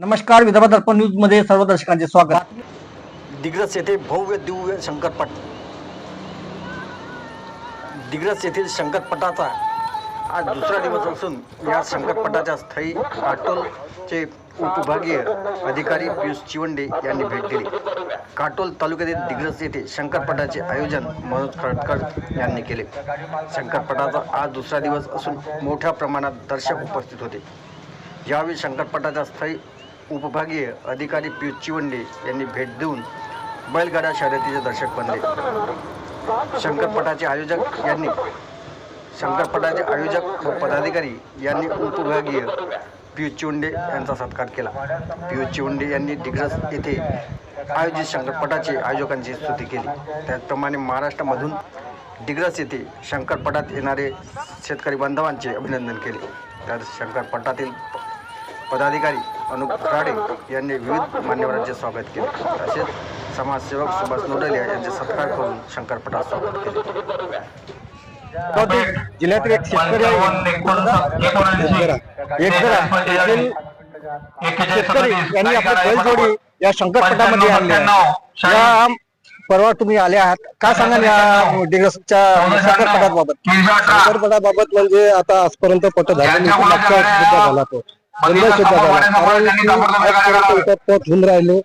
नमस्कार विदर्भ दर्पण न्यूजमध्ये सर्व दर्शकांचे स्वागत. दिग्रस येथे भव्य दिव्य शंकरपट दिग्रस येथील शंकरपटाचा आज दुसरा दिवस असून या शंकरपटाच्या स्थायी काटोलचे उपविभागीय अधिकारी पियुष चिवंडे यांनी भेट दिली. काटोल तालुक्यातील दिग्रस येथे शंकरपटाचे आयोजन मनोज खडकर यांनी केले. शंकरपटाचा आज दुसरा दिवस असून मोठ्या प्रमाणात दर्शक उपस्थित होते. यावेळी शंकरपटाच्या स्थायी उपविभागीय अधिकारी पियुष चिवंडे यांनी भेट देऊन बैलगाडा शर्यतीचे दर्शक बनले. शंकरपटाचे आयोजक यांनी शंकरपटाचे आयोजक व पदाधिकारी यांनी उपविभागीय पियुष चिवंडे यांचा सत्कार केला. पियुष चिवंडे यांनी दिग्रस येथे आयोजित शंकरपटाचे आयोजकांची स्तुती केली. त्याचप्रमाणे महाराष्ट्रामधून डिग्रस येथे शंकरपटात येणारे शेतकरी बांधवांचे अभिनंदन केले. तर शंकरपटातील पदाधिकारी अनुप खराडे यांनी विविध मान्यवरांचे स्वागत केले. तसेच समाजसेवक सुभाष नोडलिया यांचे सत्कार करून शंकरपटात स्वागत केले. जिल्ह्यातील एक शेतकरी यांनी आपली बैलजोडी या शंकरपटामध्ये आणली या परवा तुम्ही आले आहात. काय सांगाल या डिग्रसच्या शंकरपटात बाबत शंकरपटाबाबत म्हणजे आता आजपर्यंत पट झाला झाला तो. होऊन राहिले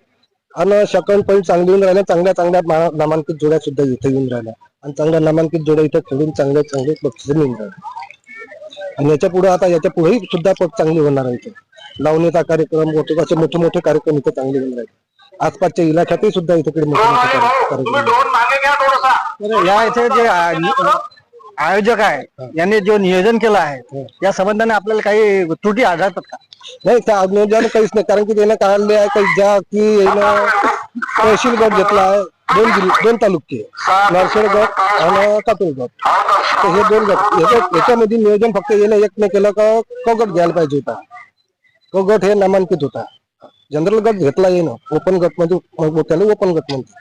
आणि शकन पण चांगली होऊन राहिले चांगल्या चांगल्या नामांकित जोड्या सुद्धा इथे येऊन राहिल्या. आणि चांगल्या नामांकित जोड्या इथे खेळून चांगले चांगले बक्षीस मिळून राहिले आणि याच्यापुढे आता याच्या पुढेही सुद्धा पट चांगली होणार आहे इथे. लावणीचा कार्यक्रम मोठे असे मोठे मोठे कार्यक्रम इथे चांगले होऊन राहिले. आसपासच्या इलाख्यातही सुद्धा इथे मोठे मोठे कार्य- कार्यक्रम या इथे जे आयोजक आहे यांनी जो नियोजन केलं आहे या संबंधाने आपल्याला काही त्रुटी आढळतात का? नाही त्या नियोजन काहीच नाही कारण की त्यानं काढले आहे काही ज्या की यानं तहसील गट घेतला आहे दोन जिल्हे दोन तालुके नरखेड गट आणि काटोल गट तर हे दोन गट याच्या- याच्यामध्ये नियोजन फक्त यानं एक नाही केलं का तो गट घ्यायला पाहिजे होता. तो गट हे नामांकित होता. जनरल गट घेतला येणं ओपन गट म्हणजे त्याला ओपन गट म्हणते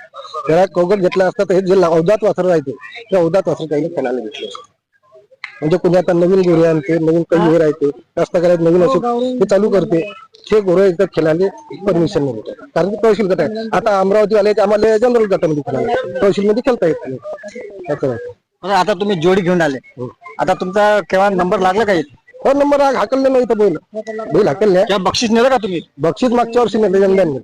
त्याला तो गट घेतला असता तर हे जे अवधात वासर राहते ते अवधात वासर काही खेळायला घेतले. म्हणजे कोणी आता नवीन गोरे आणते नवीन काही गोरे राहते कास्तकारात नवीन असे हे चालू करते. हे गोरे एकदा खेळायला परमिशन नाही भेटत कारण की तहसील गट आहे. आता अमरावती आले आम्हाला जनरल गटामध्ये खेळायला तहसील मध्ये खेळता येत नाही. आता तुम्ही जोडी घेऊन आले. आता तुमचा केव्हा नंबर लागला का? हो नंबर आज हाकलले नाही तर बैल. बैल हाकलले. किंवा बक्षीस नेलं का तुम्ही? बक्षीस मागच्या वर्षी नेलं यंदा नेलं.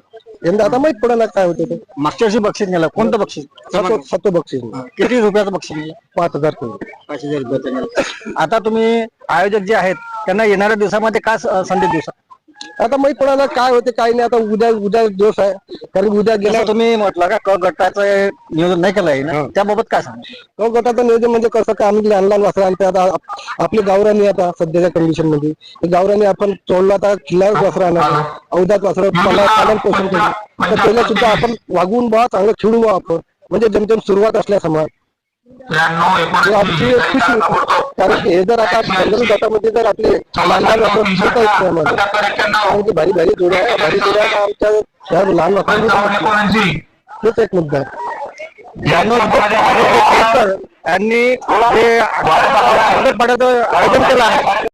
यंदा आता माहीत पडेल काय होते ते. मागच्या वर्षी बक्षीस नेलं. कोणतं बक्षीस? सातो सातो बक्षीस नेलं. किती रुपयाचं बक्षीस नेलं? पाच हजार रुपये पाच हजार रुपयाचं नेलं आता तुम्ही आयोजक जे आहेत त्यांना येणाऱ्या दिवसामध्ये काय स- संदेश देऊ शकता? आता माहीत पडायला काय होते काय नाही आता उद्या उद्या दिवस आहे. कारण की उद्या गेल्या जसं तुम्ही म्हटलं का क गटाचं नियोजन नाही केलं आहे ना त्याबाबत काय सांगा तो गटाचं नियोजन म्हणजे कसं काय आम्ही लहान लहान वासरं आणते आता आप- आपली गावरानी आता सध्याच्या कंडिशनमध्ये. ते गावरानी आपण चोळला आता किल्ला वासरं आणा. अवधात वासरं पालन पालन पोषण केलं तर त्याला सुद्धा आपण वागवून बा चांगलं खेळू बा आपण. म्हणजे जेमतेम सुरुवात असल्या समाज हे कारण हे जर आता जनरल गटामध्ये जर आपले कारण की भारी भारी जोड्या आहे, भारी जोड्या आमच्या ह्या लहान वासरांनी हेच एक मुद्दा यांनी आयोजन केलं आहे.